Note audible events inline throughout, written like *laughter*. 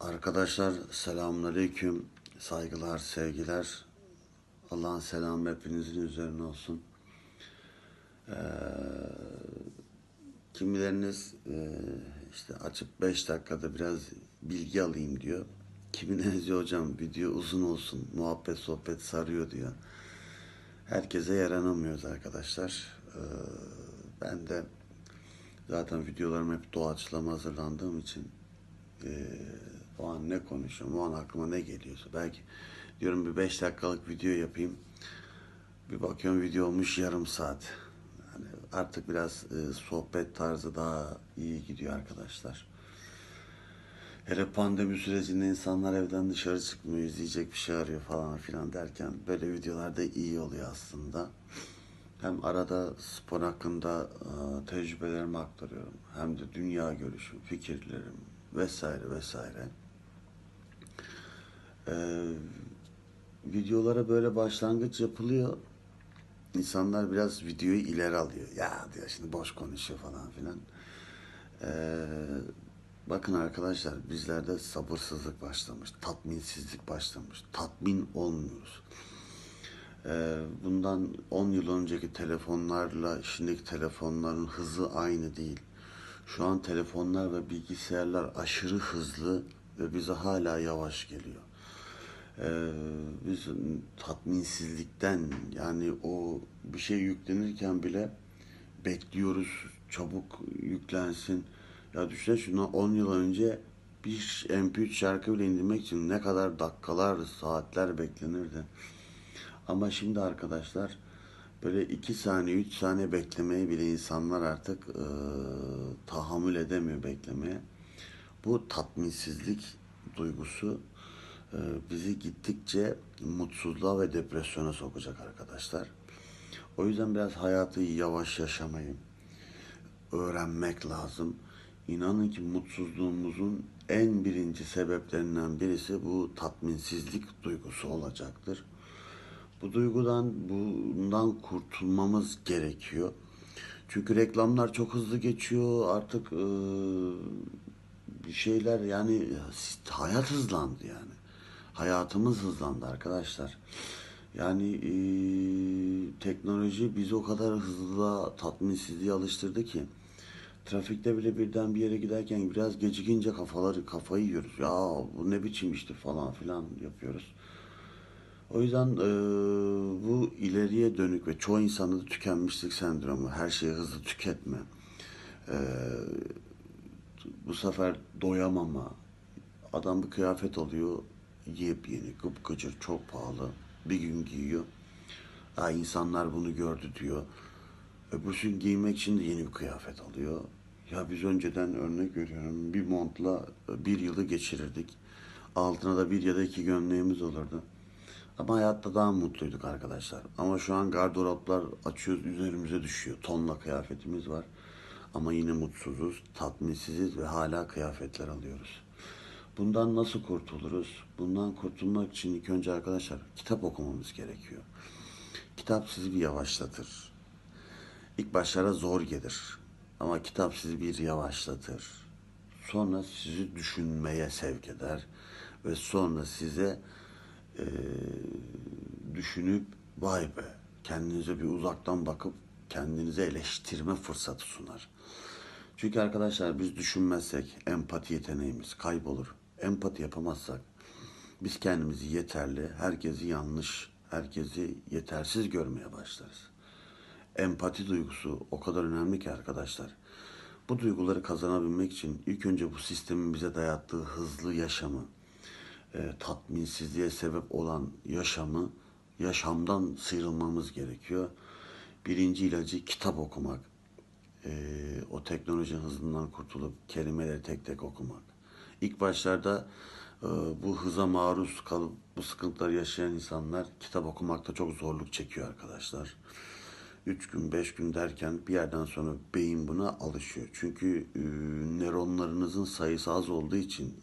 Arkadaşlar selamünaleyküm. Saygılar, sevgiler. Allah'ın selamı hepinizin üzerine olsun. Ee, kimileriniz e, işte açıp 5 dakikada biraz bilgi alayım diyor. Kimileriniz diyor hocam video uzun olsun, muhabbet sohbet sarıyor diyor. Herkese yaranamıyoruz arkadaşlar. Ee, ben de zaten videolarım hep doğaçlama hazırlandığım için e, o an ne konuşuyorum, o an aklıma ne geliyorsa. Belki diyorum bir 5 dakikalık video yapayım. Bir bakıyorum video olmuş yarım saat. Yani artık biraz e, sohbet tarzı daha iyi gidiyor arkadaşlar. Hele pandemi sürecinde insanlar evden dışarı çıkmıyor, izleyecek bir şey arıyor falan filan derken böyle videolarda iyi oluyor aslında. Hem arada spor hakkında e, tecrübelerimi aktarıyorum. Hem de dünya görüşüm, fikirlerim vesaire vesaire. Ee, videolara böyle başlangıç yapılıyor. İnsanlar biraz videoyu ileri alıyor. Ya diyor şimdi boş konuşuyor falan filan. Ee, bakın arkadaşlar bizlerde sabırsızlık başlamış. Tatminsizlik başlamış. Tatmin olmuyoruz. Ee, bundan 10 yıl önceki telefonlarla şimdiki telefonların hızı aynı değil. Şu an telefonlar ve bilgisayarlar aşırı hızlı ve bize hala yavaş geliyor. Ee, biz tatminsizlikten yani o bir şey yüklenirken bile bekliyoruz çabuk yüklensin. Ya düşünsene şundan 10 yıl önce bir MP3 şarkı bile indirmek için ne kadar dakikalar, saatler beklenirdi. Ama şimdi arkadaşlar böyle 2 saniye, 3 saniye beklemeye bile insanlar artık e, tahammül edemiyor beklemeye. Bu tatminsizlik duygusu bizi gittikçe mutsuzluğa ve depresyona sokacak arkadaşlar. O yüzden biraz hayatı yavaş yaşamayı öğrenmek lazım. İnanın ki mutsuzluğumuzun en birinci sebeplerinden birisi bu tatminsizlik duygusu olacaktır. Bu duygudan, bundan kurtulmamız gerekiyor. Çünkü reklamlar çok hızlı geçiyor. Artık bir şeyler yani hayat hızlandı yani. Hayatımız hızlandı arkadaşlar. Yani e, teknoloji bizi o kadar hızlı tatminsizliğe alıştırdı ki trafikte bile birden bir yere giderken biraz gecikince kafaları kafayı yiyoruz. Ya bu ne biçim işte falan filan yapıyoruz. O yüzden e, bu ileriye dönük ve çoğu insanda da tükenmişlik sendromu, her şeyi hızlı tüketme, e, bu sefer doyamama, adam bir kıyafet alıyor, yepyeni, gıpgıcır, çok pahalı, bir gün giyiyor. Ha, insanlar bunu gördü diyor. Öbürsü gün giymek için de yeni bir kıyafet alıyor. Ya biz önceden örnek veriyorum bir montla bir yılı geçirirdik. Altına da bir ya da iki gömleğimiz olurdu. Ama hayatta daha mutluyduk arkadaşlar. Ama şu an gardıroplar açıyoruz üzerimize düşüyor. Tonla kıyafetimiz var. Ama yine mutsuzuz, tatminsiziz ve hala kıyafetler alıyoruz. Bundan nasıl kurtuluruz? Bundan kurtulmak için ilk önce arkadaşlar kitap okumamız gerekiyor. Kitap sizi bir yavaşlatır. İlk başlara zor gelir. Ama kitap sizi bir yavaşlatır. Sonra sizi düşünmeye sevk eder. Ve sonra size e, düşünüp vay be kendinize bir uzaktan bakıp kendinize eleştirme fırsatı sunar. Çünkü arkadaşlar biz düşünmezsek empati yeteneğimiz kaybolur. Empati yapamazsak biz kendimizi yeterli, herkesi yanlış, herkesi yetersiz görmeye başlarız. Empati duygusu o kadar önemli ki arkadaşlar. Bu duyguları kazanabilmek için ilk önce bu sistemin bize dayattığı hızlı yaşamı, e, tatminsizliğe sebep olan yaşamı, yaşamdan sıyrılmamız gerekiyor. Birinci ilacı kitap okumak. E, o teknoloji hızından kurtulup kelimeleri tek tek okumak. İlk başlarda e, bu hıza maruz kalıp bu sıkıntıları yaşayan insanlar kitap okumakta çok zorluk çekiyor arkadaşlar. Üç gün, beş gün derken bir yerden sonra beyin buna alışıyor. Çünkü e, nöronlarınızın sayısı az olduğu için,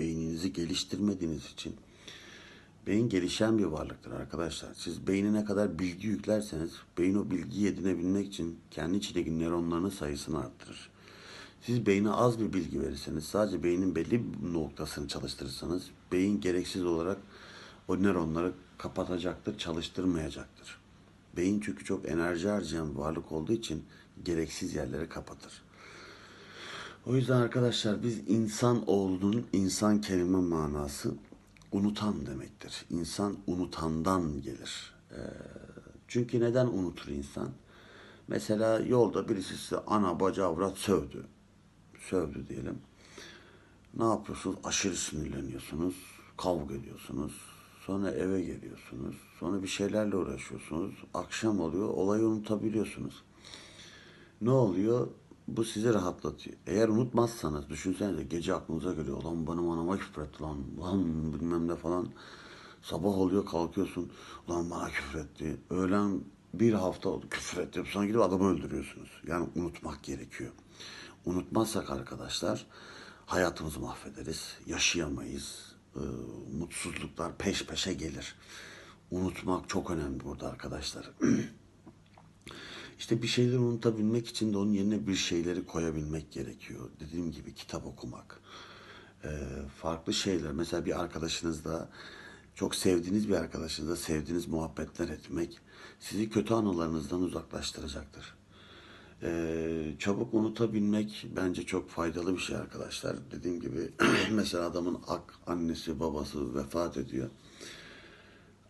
beyninizi geliştirmediğiniz için beyin gelişen bir varlıktır arkadaşlar. Siz beynine kadar bilgi yüklerseniz beyin o bilgiyi edinebilmek için kendi içindeki nöronlarının sayısını arttırır. Siz beyne az bir bilgi verirseniz, sadece beynin belli bir noktasını çalıştırırsanız, beyin gereksiz olarak o nöronları kapatacaktır, çalıştırmayacaktır. Beyin çünkü çok enerji harcayan bir varlık olduğu için gereksiz yerleri kapatır. O yüzden arkadaşlar biz insan olduğunun insan kelime manası unutan demektir. İnsan unutandan gelir. Ee, çünkü neden unutur insan? Mesela yolda birisi size ana baca avrat sövdü. Sövdü diyelim. Ne yapıyorsunuz? Aşırı sinirleniyorsunuz. Kavga ediyorsunuz. Sonra eve geliyorsunuz. Sonra bir şeylerle uğraşıyorsunuz. Akşam oluyor. Olayı unutabiliyorsunuz. Ne oluyor? Bu sizi rahatlatıyor. Eğer unutmazsanız düşünsenize gece aklınıza geliyor. Lan benim anama küfür etti lan. Lan bilmem ne falan. Sabah oluyor kalkıyorsun. Lan bana küfür etti. Öğlen bir hafta oldu küfür etti. Sonra gidip adamı öldürüyorsunuz. Yani unutmak gerekiyor. Unutmazsak arkadaşlar hayatımızı mahvederiz. Yaşayamayız. Ee, mutsuzluklar peş peşe gelir. Unutmak çok önemli burada arkadaşlar. *clears throat* İşte bir şeyleri unutabilmek için de onun yerine bir şeyleri koyabilmek gerekiyor. Dediğim gibi kitap okumak. Ee, farklı şeyler. Mesela bir arkadaşınızla çok sevdiğiniz bir arkadaşınızla sevdiğiniz muhabbetler etmek sizi kötü anılarınızdan uzaklaştıracaktır. Ee, çabuk unutabilmek bence çok faydalı bir şey arkadaşlar. Dediğim gibi *clears throat* mesela adamın ak annesi babası vefat ediyor.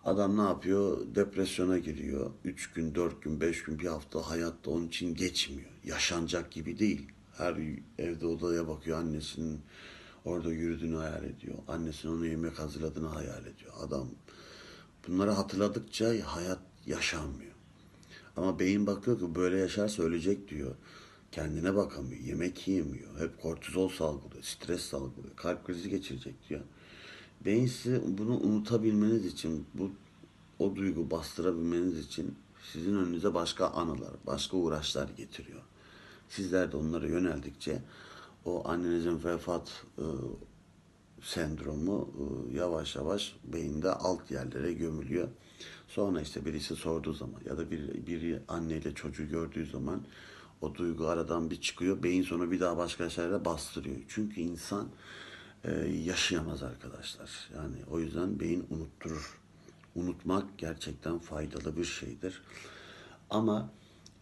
Adam ne yapıyor? Depresyona giriyor. Üç gün, dört gün, beş gün, bir hafta hayatta onun için geçmiyor. Yaşanacak gibi değil. Her evde odaya bakıyor. Annesinin orada yürüdüğünü hayal ediyor. Annesinin ona yemek hazırladığını hayal ediyor. Adam bunları hatırladıkça hayat yaşanmıyor. Ama beyin bakıyor ki böyle yaşarsa ölecek diyor. Kendine bakamıyor, yemek yiyemiyor. Hep kortizol salgılıyor, stres salgılıyor. Kalp krizi geçirecek diyor. Beyin size bunu unutabilmeniz için, bu o duygu bastırabilmeniz için sizin önünüze başka anılar, başka uğraşlar getiriyor. Sizler de onlara yöneldikçe o annenizin vefat e, sendromu e, yavaş yavaş beyinde alt yerlere gömülüyor. Sonra işte birisi sorduğu zaman ya da bir, biri anneyle çocuğu gördüğü zaman o duygu aradan bir çıkıyor. Beyin sonra bir daha başka şeylere bastırıyor. Çünkü insan e, yaşayamaz arkadaşlar. Yani o yüzden beyin unutturur. Unutmak gerçekten faydalı bir şeydir. Ama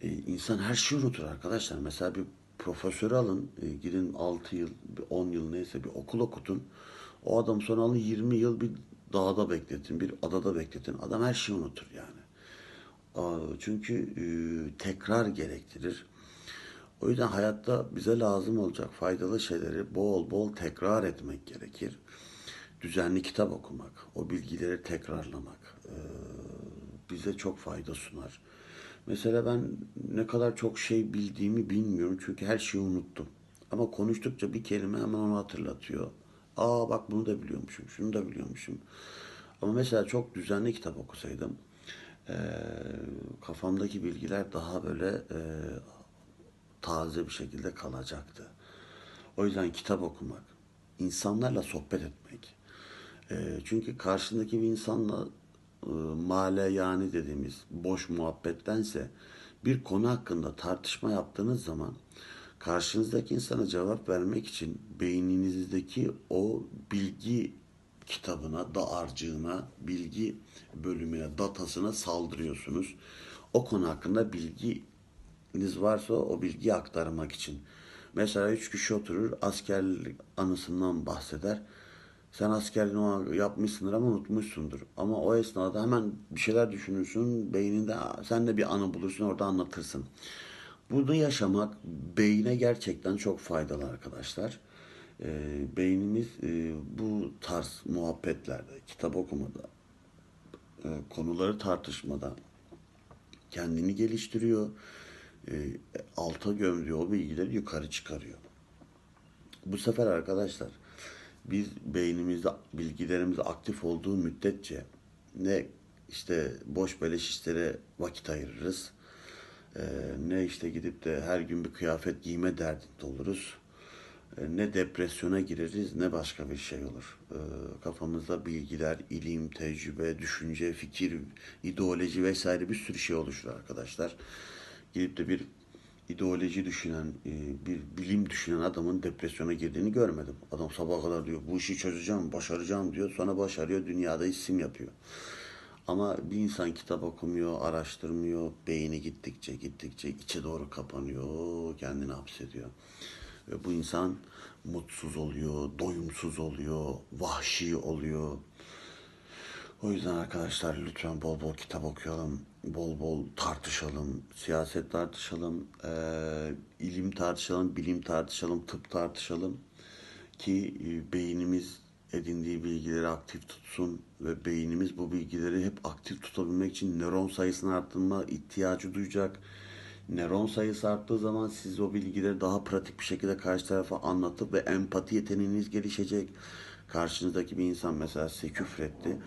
e, insan her şeyi unutur arkadaşlar. Mesela bir profesör alın, e, gidin 6 yıl, 10 yıl neyse bir okul okutun. O adam sonra alın 20 yıl bir dağda bekletin, bir adada bekletin. Adam her şeyi unutur yani. Çünkü e, tekrar gerektirir. O yüzden hayatta bize lazım olacak faydalı şeyleri bol bol tekrar etmek gerekir. Düzenli kitap okumak, o bilgileri tekrarlamak e, bize çok fayda sunar. Mesela ben ne kadar çok şey bildiğimi bilmiyorum çünkü her şeyi unuttum. Ama konuştukça bir kelime hemen onu hatırlatıyor. Aa bak bunu da biliyormuşum, şunu da biliyormuşum. Ama mesela çok düzenli kitap okusaydım e, kafamdaki bilgiler daha böyle e, taze bir şekilde kalacaktı. O yüzden kitap okumak, insanlarla sohbet etmek. E, çünkü karşındaki bir insanla e, male yani dediğimiz boş muhabbettense bir konu hakkında tartışma yaptığınız zaman karşınızdaki insana cevap vermek için beyninizdeki o bilgi kitabına, dağarcığına, bilgi bölümüne, datasına saldırıyorsunuz. O konu hakkında bilginiz varsa o bilgiyi aktarmak için. Mesela üç kişi oturur, askerlik anısından bahseder. Sen askerliğini yapmışsındır ama unutmuşsundur. Ama o esnada hemen bir şeyler düşünürsün, beyninde sen de bir anı bulursun, orada anlatırsın. Bunu yaşamak beyine gerçekten çok faydalı arkadaşlar. E, beynimiz e, bu tarz muhabbetlerde, kitap okumada, e, konuları tartışmada kendini geliştiriyor. E, alta gömdüğü o bilgileri yukarı çıkarıyor. Bu sefer arkadaşlar biz beynimizde bilgilerimiz aktif olduğu müddetçe ne işte boş beleş işlere vakit ayırırız. Ee, ne işte gidip de her gün bir kıyafet giyme derdinde oluruz. Ee, ne depresyona gireriz ne başka bir şey olur. Ee, kafamızda bilgiler, ilim, tecrübe, düşünce, fikir, ideoloji vesaire bir sürü şey oluşur arkadaşlar. Gidip de bir ideoloji düşünen, e, bir bilim düşünen adamın depresyona girdiğini görmedim. Adam sabaha kadar diyor bu işi çözeceğim, başaracağım diyor. Sonra başarıyor, dünyada isim yapıyor. Ama bir insan kitap okumuyor, araştırmıyor, beyni gittikçe gittikçe içe doğru kapanıyor, kendini hapsediyor. Ve bu insan mutsuz oluyor, doyumsuz oluyor, vahşi oluyor. O yüzden arkadaşlar lütfen bol bol kitap okuyalım, bol bol tartışalım, siyaset tartışalım, eee, ilim tartışalım, bilim tartışalım, tıp tartışalım ki e, beynimiz edindiği bilgileri aktif tutsun ve beynimiz bu bilgileri hep aktif tutabilmek için nöron sayısını arttırma ihtiyacı duyacak. Nöron sayısı arttığı zaman siz o bilgileri daha pratik bir şekilde karşı tarafa anlatıp ve empati yeteneğiniz gelişecek. Karşınızdaki bir insan mesela size küfretti.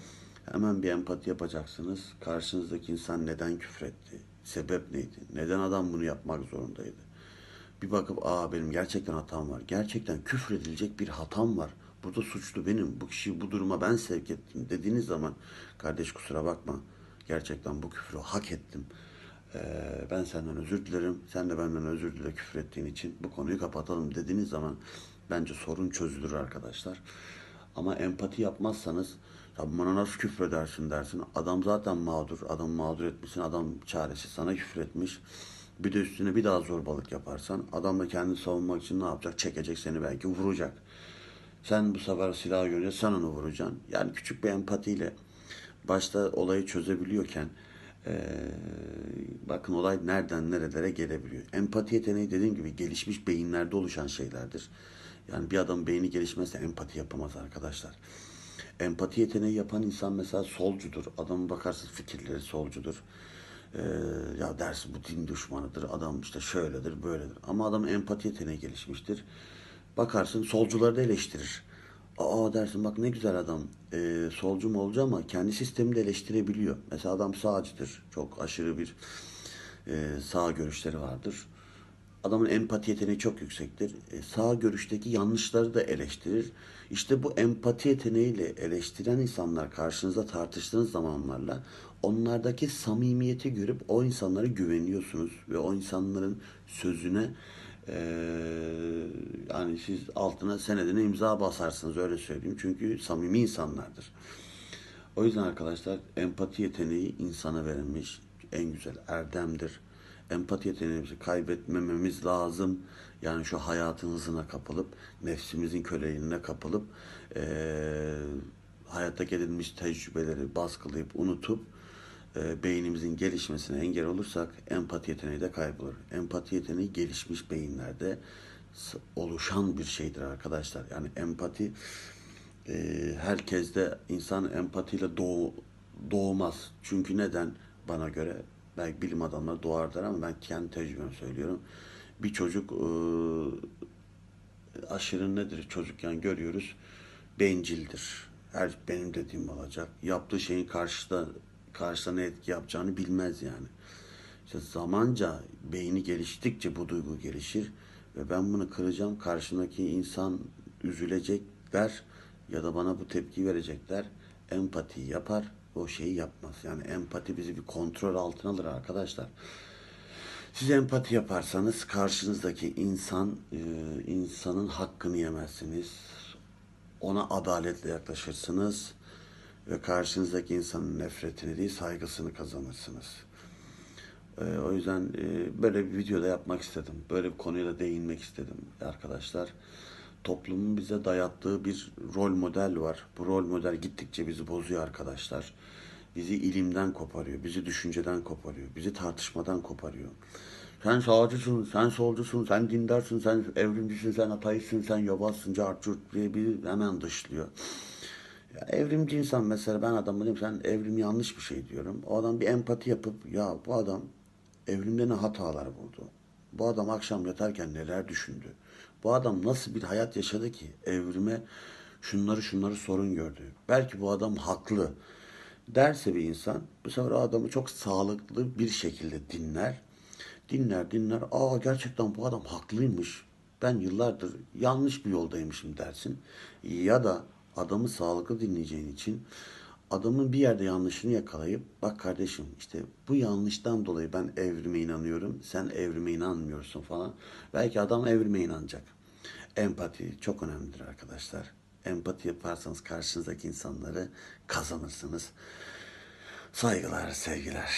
Hemen bir empati yapacaksınız. Karşınızdaki insan neden küfretti? Sebep neydi? Neden adam bunu yapmak zorundaydı? Bir bakıp aa benim gerçekten hatam var. Gerçekten küfredilecek bir hatam var. Burada suçlu benim. Bu kişiyi bu duruma ben sevk ettim dediğiniz zaman kardeş kusura bakma. Gerçekten bu küfrü hak ettim. Ee, ben senden özür dilerim. Sen de benden özür dile küfür ettiğin için. Bu konuyu kapatalım dediğiniz zaman bence sorun çözülür arkadaşlar. Ama empati yapmazsanız ya bana nasıl küfredersin dersin. Adam zaten mağdur. Adam mağdur etmişsin. Adam çaresi sana küfür etmiş. Bir de üstüne bir daha zorbalık yaparsan adam da kendini savunmak için ne yapacak? Çekecek seni belki vuracak. Sen bu sefer silahı görünce sen onu vuracaksın. Yani küçük bir empatiyle başta olayı çözebiliyorken eee, bakın olay nereden nerelere gelebiliyor. Empati yeteneği dediğim gibi gelişmiş beyinlerde oluşan şeylerdir. Yani bir adam beyni gelişmezse empati yapamaz arkadaşlar. Empati yeteneği yapan insan mesela solcudur. Adamın bakarsınız fikirleri solcudur. Ee, ya dersin bu din düşmanıdır. Adam işte şöyledir, böyledir. Ama adam empati yeteneği gelişmiştir. Bakarsın solcuları da eleştirir. Aa dersin bak ne güzel adam. Ee, solcu mu olacak ama kendi sistemini de eleştirebiliyor. Mesela adam sağcıdır. Çok aşırı bir e, sağ görüşleri vardır. Adamın empati yeteneği çok yüksektir. E, sağ görüşteki yanlışları da eleştirir. İşte bu empati yeteneğiyle eleştiren insanlar karşınızda tartıştığınız zamanlarla onlardaki samimiyeti görüp o insanlara güveniyorsunuz ve o insanların sözüne e, yani siz altına senedine imza basarsınız öyle söyleyeyim. Çünkü samimi insanlardır. O yüzden arkadaşlar empati yeteneği insana verilmiş en güzel erdemdir. Empati yeteneğimizi kaybetmememiz lazım. Yani şu hayatın hızına kapılıp, nefsimizin köleliğine kapılıp, eee hayatta edinmiş tecrübeleri baskılayıp, unutup, e, beynimizin gelişmesine engel olursak empati yeteneği de kaybolur. Empati yeteneği gelişmiş beyinlerde oluşan bir şeydir arkadaşlar. Yani empati e, herkeste insan empatiyle doğ, doğmaz. Çünkü neden? Bana göre belki bilim adamları doğar der ama ben kendi tecrübemi söylüyorum. Bir çocuk e, aşırı nedir çocukken görüyoruz bencildir. Her benim dediğim olacak. Yaptığı şeyin karşıda karşısına etki yapacağını bilmez yani. İşte zamanca beyni geliştikçe bu duygu gelişir ve ben bunu kıracağım. Karşımdaki insan üzülecekler ya da bana bu tepki verecekler. Empati yapar, o şeyi yapmaz. Yani empati bizi bir kontrol altına alır arkadaşlar. Siz empati yaparsanız karşınızdaki insan e, insanın hakkını yemezsiniz. Ona adaletle yaklaşırsınız ve karşınızdaki insanın nefretini değil saygısını kazanırsınız. E, o yüzden e, böyle bir videoda yapmak istedim. Böyle bir konuyla değinmek istedim arkadaşlar. Toplumun bize dayattığı bir rol model var. Bu rol model gittikçe bizi bozuyor arkadaşlar. Bizi ilimden koparıyor, bizi düşünceden koparıyor, bizi tartışmadan koparıyor. Sen sağcısın, sen solcusun, sen dindarsın, sen evrimcisin, sen ateistsin, sen yobazsın, carçurt diye bir hemen dışlıyor. Ya evrimci insan mesela ben adamı diyorum sen evrim yanlış bir şey diyorum. O adam bir empati yapıp ya bu adam evrimde ne hatalar buldu? Bu adam akşam yatarken neler düşündü? Bu adam nasıl bir hayat yaşadı ki evrime şunları şunları sorun gördü? Belki bu adam haklı derse bir insan bu sefer adamı çok sağlıklı bir şekilde dinler. Dinler dinler. Aa gerçekten bu adam haklıymış. Ben yıllardır yanlış bir yoldaymışım dersin. Ya da adamı sağlıklı dinleyeceğin için adamın bir yerde yanlışını yakalayıp bak kardeşim işte bu yanlıştan dolayı ben evrime inanıyorum sen evrime inanmıyorsun falan. Belki adam evrime inanacak. Empati çok önemlidir arkadaşlar. Empati yaparsanız karşınızdaki insanları kazanırsınız. Saygılar, sevgiler.